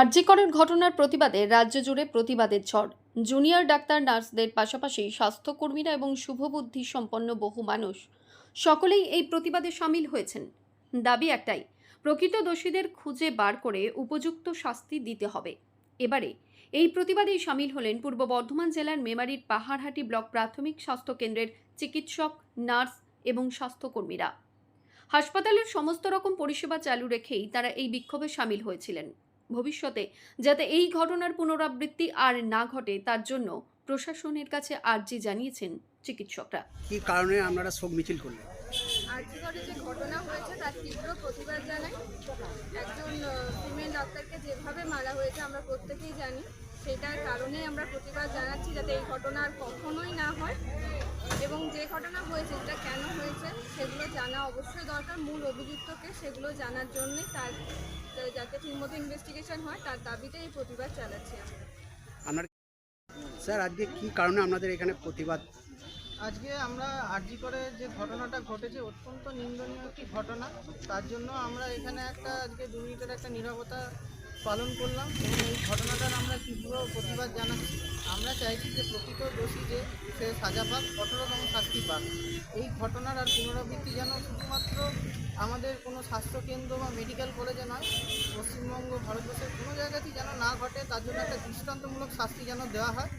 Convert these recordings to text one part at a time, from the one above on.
আরজিকরের ঘটনার প্রতিবাদে রাজ্য জুড়ে প্রতিবাদের ঝড়। জুনিয়র ডাক্তার, নার্সদের পাশাপাশি স্বাস্থ্যকর্মীরা এবং শুভবুদ্ধি সম্পন্ন বহু মানুষ সকলেই এই প্রতিবাদে সামিল হয়েছেন। দাবি একটাই, প্রকৃত দোষীদের খুঁজে বার করে উপযুক্ত শাস্তি দিতে হবে। এবারে এই প্রতিবাদেই সামিল হলেন পূর্ব বর্ধমান জেলার মেমারির পাহাড়হাটি ব্লক প্রাথমিক স্বাস্থ্য কেন্দ্রের চিকিৎসক, নার্স এবং স্বাস্থ্যকর্মীরা। হাসপাতালের সমস্ত রকম পরিষেবা চালু রেখেই তারা এই বিক্ষোভে সামিল হয়েছিলেন। ভবিষ্যতে যাতে এই ঘটনার পুনরাবৃত্তি আর না ঘটে তার জন্য প্রশাসনের কাছে আর্জি জানিয়েছেন চিকিৎসকরা। কি কারণে আপনারা শোক মিছিল করলেন? আর্থিকরে যে ঘটনা হয়েছে তার তীব্র প্রতিবাদ জানাই। একজন ফিমেল ডাক্তারকে যেভাবে মারা হয়েছে আমরা প্রত্যেকেই জানি। সেটার কারণেই আমরা প্রতিবাদ জানাচ্ছি যাতে এই ঘটনা আর কখনোই না হয়। এবং যে ঘটনা হয়েছে সেটা জানা অবশ্যই দরকার। মূল অভিযুক্তকে সেগুলো জানার জন্যই তার যাতে ঠিকমতো ইনভেস্টিগেশন হয় তার দাবিতে এই প্রতিবাদ চালাচ্ছি আমরা। আপনার স্যার আজকে কি কারণে আপনাদের এখানে প্রতিবাদ? আজকে আমরা আরজি করে যে ঘটনাটা ঘটেছে অত্যন্ত নিন্দনীয় একটি ঘটনা। তার জন্য আমরা এখানে একটা আজকে দু মিনিটের একটা নীরবতা পালন করলাম এবং এই ঘটনাটার আমরা তীব্র প্রতিবাদ জানাচ্ছি। আমরা চাইছি যে প্রকৃত দোষী সে সাজা পাক কঠোরতম শাস্তি পাক। এই ঘটনার আর পুনরাবৃত্তি যেন শুধুমাত্র আমাদের কোনো স্বাস্থ্যকেন্দ্র বা মেডিকেল কলেজে নয়, পশ্চিমবঙ্গ, ভারতবর্ষের কোনো জায়গাতেই যেন না ঘটে, তার জন্য একটা দৃষ্টান্তমূলক শাস্তি যেন দেওয়া হয়,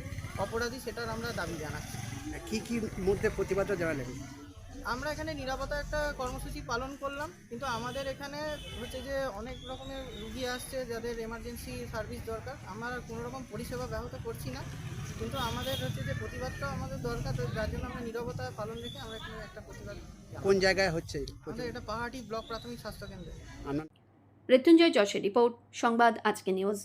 অপরাধী সেটার আমরা দাবি জানাচ্ছি। কী কী মধ্যে প্রতিবাদটা জানালেন? আমরা এখানে নিরাপত্তা একটা কর্মসূচি পালন করলাম কিন্তু আমাদের এখানে হচ্ছে যে অনেক রকমের রুগী আসছে যাদের এমার্জেন্সি সার্ভিস দরকার। আমরা আর কোনো রকম পরিষেবা ব্যাহত করছি না কিন্তু আমাদের হচ্ছে যে প্রতিবাদটাও আমাদের দরকার তো যার জন্য আমরা নিরবতা পালন রেখে আমরা এখানে একটা প্রতিবাদ কোন জায়গায় হচ্ছে আমাদের এটা পাহাড়ি ব্লক প্রাথমিক স্বাস্থ্য কেন্দ্রে। মৃত্যুঞ্জয় যশের রিপোর্ট সংবাদ আজকে নিউজ।